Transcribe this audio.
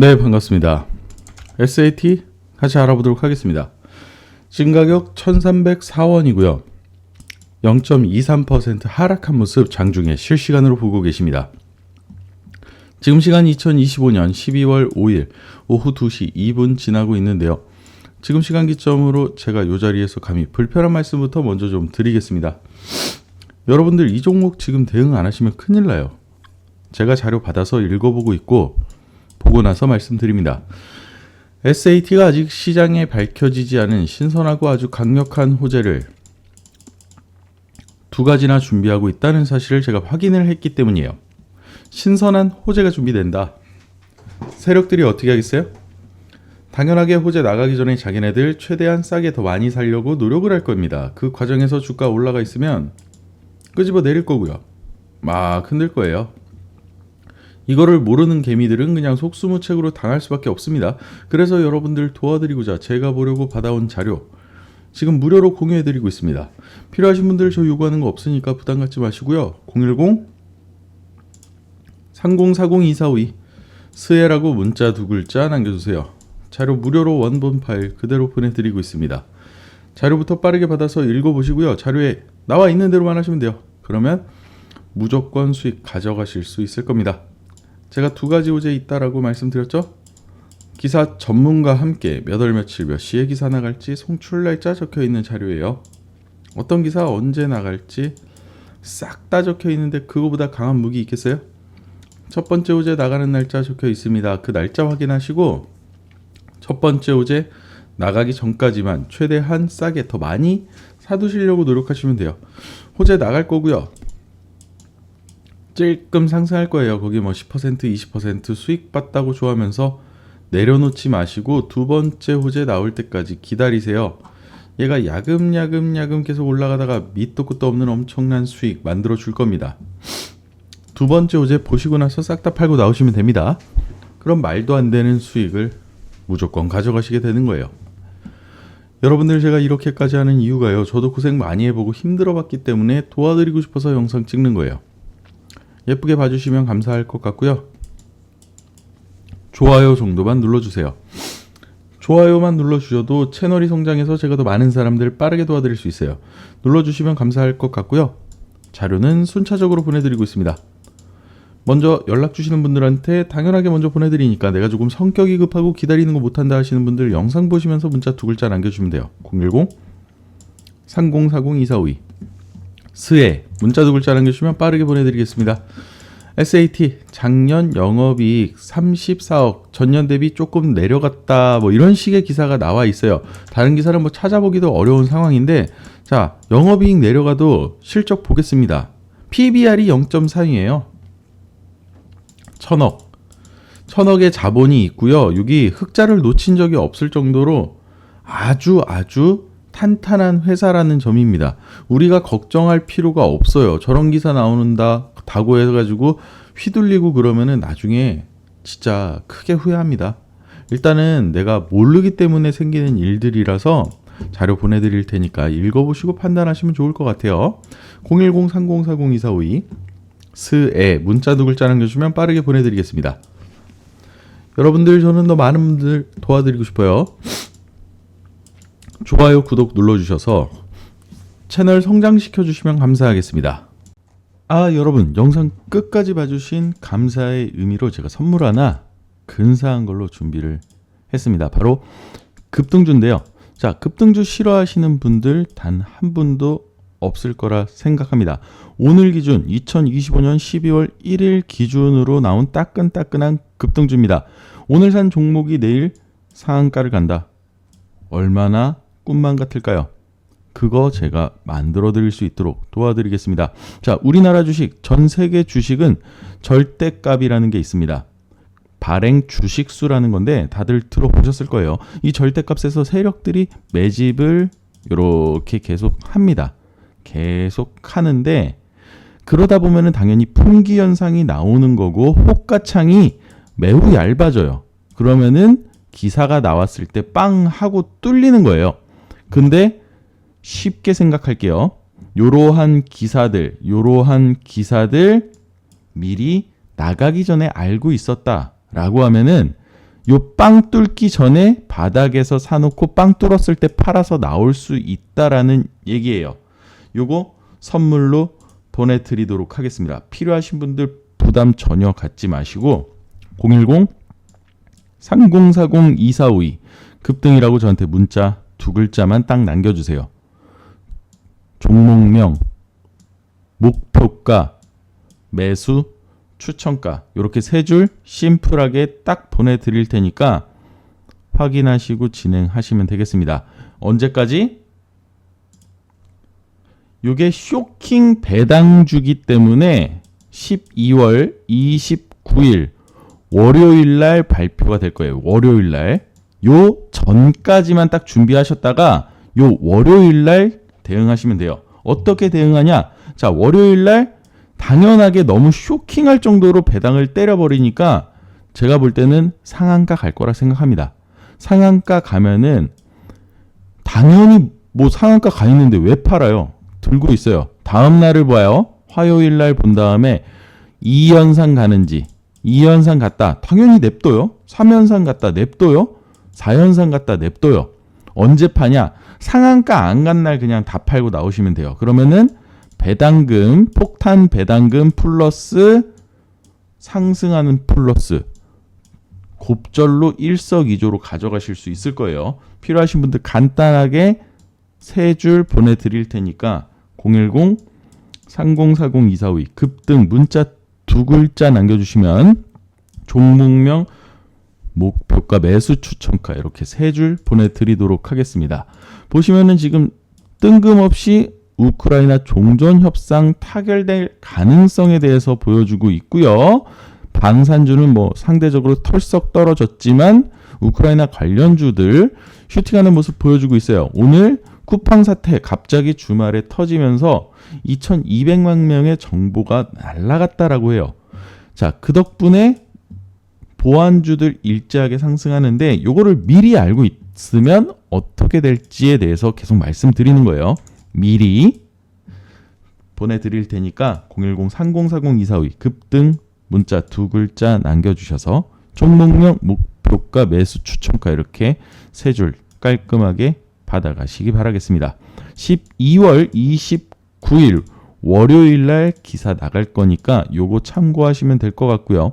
네, 반갑습니다. SAT 같이 알아보도록 하겠습니다. 지금 가격 1304원이고요. 0.23% 하락한 모습 장중에 실시간으로 보고 계십니다. 지금 시간 2025년 12월 5일 오후 2시 2분 지나고 있는데요. 지금 시간 기점으로 제가 이 자리에서 감히 불편한 말씀부터 먼저 좀 드리겠습니다. 여러분들 이 종목 지금 대응 안 하시면 큰일 나요. 제가 자료 받아서 읽어보고 있고 보고 나서 말씀드립니다. SAT가 아직 시장에 밝혀지지 않은 신선하고 아주 강력한 호재를 두 가지나 준비하고 있다는 사실을 제가 확인을 했기 때문이에요. 신선한 호재가 준비된다. 세력들이 어떻게 하겠어요? 당연하게 호재 나가기 전에 자기네들 최대한 싸게 더 많이 살려고 노력을 할 겁니다. 그 과정에서 주가 올라가 있으면 끄집어 내릴 거고요. 막 흔들 거예요. 이거를 모르는 개미들은 그냥 속수무책으로 당할 수밖에 없습니다. 그래서 여러분들 도와드리고자 제가 보려고 받아온 자료 지금 무료로 공유해드리고 있습니다. 필요하신 분들 저 요구하는 거 없으니까 부담 갖지 마시고요. 010 3040-2452 스에라고 문자 두 글자 남겨주세요. 자료 무료로 원본 파일 그대로 보내드리고 있습니다. 자료부터 빠르게 받아서 읽어보시고요. 자료에 나와 있는 대로만 하시면 돼요. 그러면 무조건 수익 가져가실 수 있을 겁니다. 제가 두 가지 호재 있다라고 말씀드렸죠? 기사 전문가 함께 몇 월 며칠 몇 시에 기사 나갈지 송출 날짜 적혀 있는 자료예요. 어떤 기사 언제 나갈지 싹 다 적혀 있는데 그거보다 강한 무기 있겠어요? 첫 번째 호재 나가는 날짜 적혀 있습니다. 그 날짜 확인하시고 첫 번째 호재 나가기 전까지만 최대한 싸게 더 많이 사두시려고 노력하시면 돼요. 호재 나갈 거고요. 찔끔 상승할 거예요. 거기 뭐 10% 20% 수익 봤다고 좋아하면서 내려놓지 마시고 두 번째 호재 나올 때까지 기다리세요. 얘가 야금야금 야금 계속 올라가다가 밑도 끝도 없는 엄청난 수익 만들어 줄 겁니다. 두 번째 호재 보시고 나서 싹 다 팔고 나오시면 됩니다. 그럼 말도 안 되는 수익을 무조건 가져가시게 되는 거예요. 여러분들 제가 이렇게까지 하는 이유가요. 저도 고생 많이 해보고 힘들어 봤기 때문에 도와드리고 싶어서 영상 찍는 거예요. 예쁘게 봐주시면 감사할 것 같고요. 좋아요 정도만 눌러주세요. 좋아요만 눌러주셔도 채널이 성장해서 제가 더 많은 사람들 빠르게 도와드릴 수 있어요. 눌러주시면 감사할 것 같고요. 자료는 순차적으로 보내드리고 있습니다. 먼저 연락 주시는 분들한테 당연하게 먼저 보내드리니까 내가 조금 성격이 급하고 기다리는 거 못한다 하시는 분들 영상 보시면서 문자 두 글자 남겨주시면 돼요. 010 3040-2452 스에 문자 두 글자 남겨주시면 빠르게 보내드리겠습니다. SAT 작년 영업이익 34억 전년 대비 조금 내려갔다 뭐 이런 식의 기사가 나와 있어요. 다른 기사를 뭐 찾아보기도 어려운 상황인데 자 영업이익 내려가도 실적 보겠습니다. PBR이 0.4이에요. 천억 천억의 자본이 있고요. 여기 흑자를 놓친 적이 없을 정도로 아주 아주 탄탄한 회사라는 점입니다. 우리가 걱정할 필요가 없어요. 저런 기사 나오는다 다고 해가지고 휘둘리고 그러면은 나중에 진짜 크게 후회합니다. 일단은 내가 모르기 때문에 생기는 일들이라서 자료 보내드릴 테니까 읽어보시고 판단하시면 좋을 것 같아요. 010-3040-2452 스에 문자 두 글자 남겨주시면 빠르게 보내드리겠습니다. 여러분들 저는 더 많은 분들 도와드리고 싶어요. 좋아요, 구독 눌러주셔서 채널 성장시켜 주시면 감사하겠습니다. 아, 여러분, 영상 끝까지 봐주신 감사의 의미로 제가 선물 하나 근사한 걸로 준비를 했습니다. 바로 급등주인데요. 자, 급등주 싫어하시는 분들 단 한 분도 없을 거라 생각합니다. 오늘 기준 2025년 12월 1일 기준으로 나온 따끈따끈한 급등주입니다. 오늘 산 종목이 내일 상한가를 간다. 얼마나 꿈만 같을까요? 그거 제가 만들어 드릴 수 있도록 도와드리겠습니다. 자, 우리나라 주식, 전 세계 주식은 절대값이라는 게 있습니다. 발행 주식수라는 건데 다들 들어보셨을 거예요. 이 절대값에서 세력들이 매집을 이렇게 계속 합니다. 계속 하는데 그러다 보면은 당연히 풍기 현상이 나오는 거고 호가창이 매우 얇아져요. 그러면은 기사가 나왔을 때 빵 하고 뚫리는 거예요. 근데 쉽게 생각할게요. 요러한 기사들, 요러한 기사들 미리 나가기 전에 알고 있었다라고 하면은 요 빵 뚫기 전에 바닥에서 사놓고 빵 뚫었을 때 팔아서 나올 수 있다라는 얘기예요. 요거 선물로 보내드리도록 하겠습니다. 필요하신 분들 부담 전혀 갖지 마시고 010 3040 2452 급등이라고 저한테 문자 두 글자만 딱 남겨주세요. 종목명, 목표가, 매수, 추천가 이렇게 세 줄 심플하게 딱 보내드릴 테니까 확인하시고 진행하시면 되겠습니다. 언제까지? 요게 쇼킹 배당주기 때문에 12월 29일 월요일 날 발표가 될 거예요. 월요일 날. 요 전까지만 딱 준비하셨다가 요 월요일 날 대응하시면 돼요. 어떻게 대응하냐? 자, 월요일 날 당연하게 너무 쇼킹할 정도로 배당을 때려버리니까 제가 볼 때는 상한가 갈 거라 생각합니다. 상한가 가면은 당연히 뭐 상한가 가 있는데 왜 팔아요? 들고 있어요. 다음 날을 봐요. 화요일 날 본 다음에 2연상 가는지 2연상 갔다 당연히 냅둬요. 3연상 갔다 냅둬요. 4연상 갔다 냅둬요. 언제 파냐? 상한가 안 간 날 그냥 다 팔고 나오시면 돼요. 그러면은 배당금, 폭탄 배당금 플러스 상승하는 플러스 곱절로 일석이조로 가져가실 수 있을 거예요. 필요하신 분들 간단하게 세 줄 보내드릴 테니까 010 3040 2452 급등 문자 두 글자 남겨주시면 종목명 목표가 매수 추천가 이렇게 세 줄 보내드리도록 하겠습니다. 보시면은 지금 뜬금없이 우크라이나 종전 협상 타결될 가능성에 대해서 보여주고 있고요. 방산주는 뭐 상대적으로 털썩 떨어졌지만 우크라이나 관련주들 슈팅하는 모습 보여주고 있어요. 오늘 쿠팡 사태 갑자기 주말에 터지면서 2,200만 명의 정보가 날라갔다라고 해요. 자, 그 덕분에 보안주들 일제하게 상승하는데 요거를 미리 알고 있으면 어떻게 될지에 대해서 계속 말씀드리는 거예요. 미리 보내드릴 테니까 010-3040-242 급등 문자 두 글자 남겨주셔서 종목명 목표가 매수 추천가 이렇게 세 줄 깔끔하게 받아가시기 바라겠습니다. 12월 29일 월요일 날 기사 나갈 거니까 요거 참고하시면 될 것 같고요.